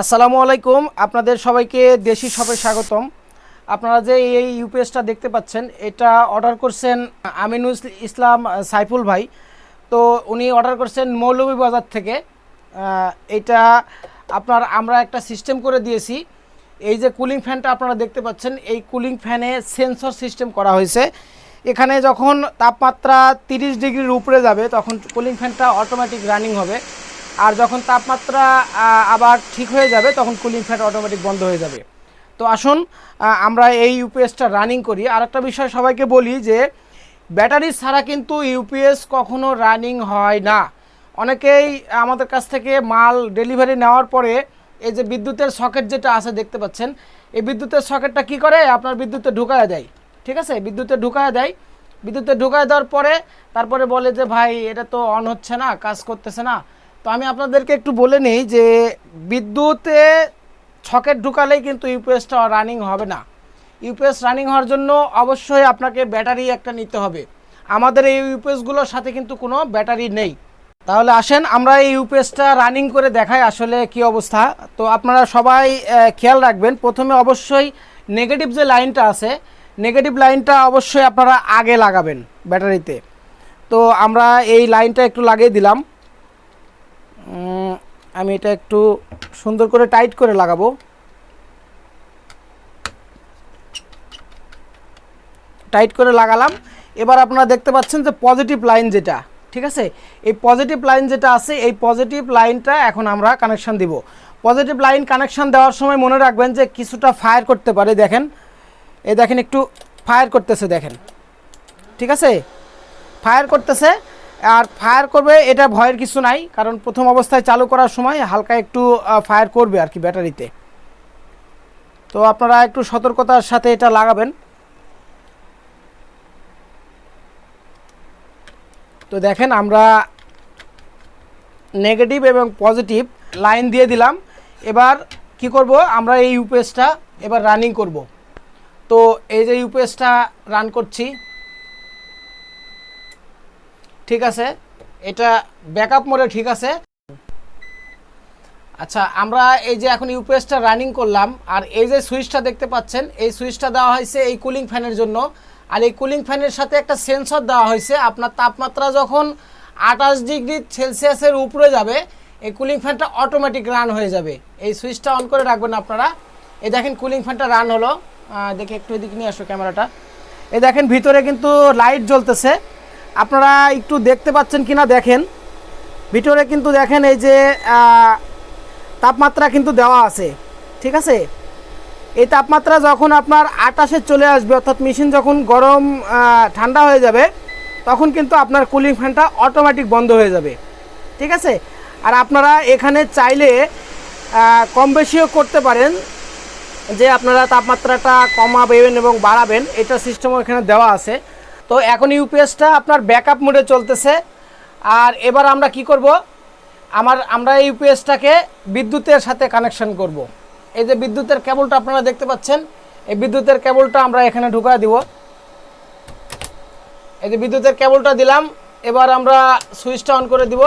আসসালামু আলাইকুম। আপনাদের সবাইকে দেশি শপে স্বাগতম। আপনারা যে এই ইউপিএসটা দেখতে পাচ্ছেন, এটা অর্ডার করছেন আমিনুল ইসলাম সাইফুল ভাই। তো উনি অর্ডার করছেন মৌলভীবাজার থেকে। এটা আপনার, আমরা একটা সিস্টেম করে দিয়েছি। এই যে কুলিং ফ্যানটা আপনারা দেখতে পাচ্ছেন, এই কুলিং ফ্যানে সেন্সর সিস্টেম করা হয়েছে। এখানে যখন তাপমাত্রা তিরিশ ডিগ্রির উপরে যাবে, তখন কুলিং ফ্যানটা অটোমেটিক রানিং হবে। আর যখন তাপমাত্রা আবার ঠিক হয়ে যাবে, তখন কুলিং ফ্যান অটোমেটিক বন্ধ হয়ে যাবে। তো আসুন আমরা এই ইউপিএসটা রানিং করি। আর একটা বিষয় সবাইকে বলি যে ব্যাটারি ছাড়া কিন্তু ইউপিএস কখনো রানিং হয় না। অনেকেই আমাদের কাছ থেকে মাল ডেলিভারি নেওয়ার পরে এই যে বিদ্যুতের সকেট যেটা আছে দেখতে পাচ্ছেন, এই বিদ্যুতের সকেটটা কি করে? আপনার বিদ্যুতে ঢুকায় দেয়। ঠিক আছে? বিদ্যুতে ঢুকায় দেয়। বিদ্যুতে ঢুকায় দেওয়ার পরে, তারপরে বলে যে, ভাই, এটা তো অন হচ্ছে না, কাজ করতেছে না। তো আমি আপনাদেরকে একটু বলে নিই যে বিদ্যুতে ছকেট ঢুকালেই কিন্তু ইউপিএসটা রানিং হবে না। ইউপিএস রানিং হওয়ার জন্য অবশ্যই আপনাকে ব্যাটারি একটা নিতে হবে। আমাদের এই ইউপিএসগুলোর সাথে কিন্তু কোনো ব্যাটারি নেই। তাহলে আসেন, আমরা এই ইউপিএসটা রানিং করে দেখাই আসলে কি অবস্থা। তো আপনারা সবাই খেয়াল রাখবেন, প্রথমে অবশ্যই নেগেটিভ যে লাইনটা আছে নেগেটিভ লাইনটা অবশ্যই আপনারা আগে লাগাবেন ব্যাটারিতে। তো আমরা এই লাইনটা একটু লাগিয়ে দিলাম। আমি এটা একটু সুন্দর করে টাইট করে লাগাবো। টাইট করে লাগালাম। এবার আপনারা দেখতে পাচ্ছেন যে পজিটিভ লাইন যেটা, ঠিক আছে? এই পজিটিভ লাইন যেটা আছে, এই পজিটিভ লাইনটা এখন আমরা কানেকশান দিব। পজিটিভ লাইন কানেকশান দেওয়ার সময় মনে রাখবেন যে কিছুটা ফায়ার করতে পারে, দেখেন। এই দেখেন একটু ফায়ার করতেছে, দেখেন। ঠিক আছে? ফায়ার করতেছে আর ফায়ার করবে, এটা ভয়ের কিছু নাই, কারণ প্রথম অবস্থায় চালু করার সময় হালকা একটু ফায়ার করবে আর কি ব্যাটারিতে। তো আপনারা একটু সতর্কতার সাথে এটা লাগাবেন। তো দেখেন আমরা নেগেটিভ এবং পজিটিভ লাইন দিয়ে দিলাম। এবার কি করব? আমরা এই ইউপিএসটা এবার রানিং করব। তো এই যে ইউপিএসটা রান করছি ঠিক আছে? এটা ব্যাকআপ মোডে ঠিক আছে? আচ্ছা আমরা এই যে এখন ইউপিএসটা রানিং করলাম, আর এই যে সুইচটা দেখতে পাচ্ছেন, এই সুইচটা দেওয়া হয়েছে এই কুলিং ফ্যানের জন্য। আর এই কুলিং ফ্যানের সাথে একটা সেন্সর দেওয়া হয়েছে, আপনার তাপমাত্রা যখন আঠাশ ডিগ্রি সেলসিয়াসের উপরে যাবে, এই কুলিং ফ্যানটা অটোমেটিক রান হয়ে যাবে। এই সুইচটা অন করে রাখবেন আপনারা। এই দেখেন কুলিং ফ্যানটা রান হলো। দেখে একটু এদিকে নিয়ে আসো ক্যামেরাটা। এই দেখেন, ভিতরে কিন্তু লাইট জ্বলতেছে। আপনারা একটু দেখতে পাচ্ছেন কিনা দেখেন। ভিতরে কিন্তু দেখেন এই যে তাপমাত্রা কিন্তু দেওয়া আছে। ঠিক আছে? এই তাপমাত্রা যখন আপনার আটাশে চলে আসবে, অর্থাৎ মেশিন যখন গরম ঠান্ডা হয়ে যাবে, তখন কিন্তু আপনার কুলিং ফ্যানটা অটোমেটিক বন্ধ হয়ে যাবে। ঠিক আছে? আর আপনারা এখানে চাইলে কম বেশিও করতে পারেন, যে আপনারা তাপমাত্রাটা কমাবেন এবং বাড়াবেন, এটা সিস্টেমও এখানে দেওয়া আছে। তো এখন ইউপিএসটা আপনার ব্যাকআপ মোডে চলতেছে। আর এবার আমরা কি করব? আমার, আমরা এই ইউপিএসটাকে বিদ্যুতের সাথে কানেকশন করব। এই যে বিদ্যুতের কেবলটা আপনারা দেখতে পাচ্ছেন, এই বিদ্যুতের কেবলটা আমরা এখানে ঢুকা দিব। এই যে বিদ্যুতের কেবলটা দিলাম, এবার আমরা সুইচটা অন করে দিব।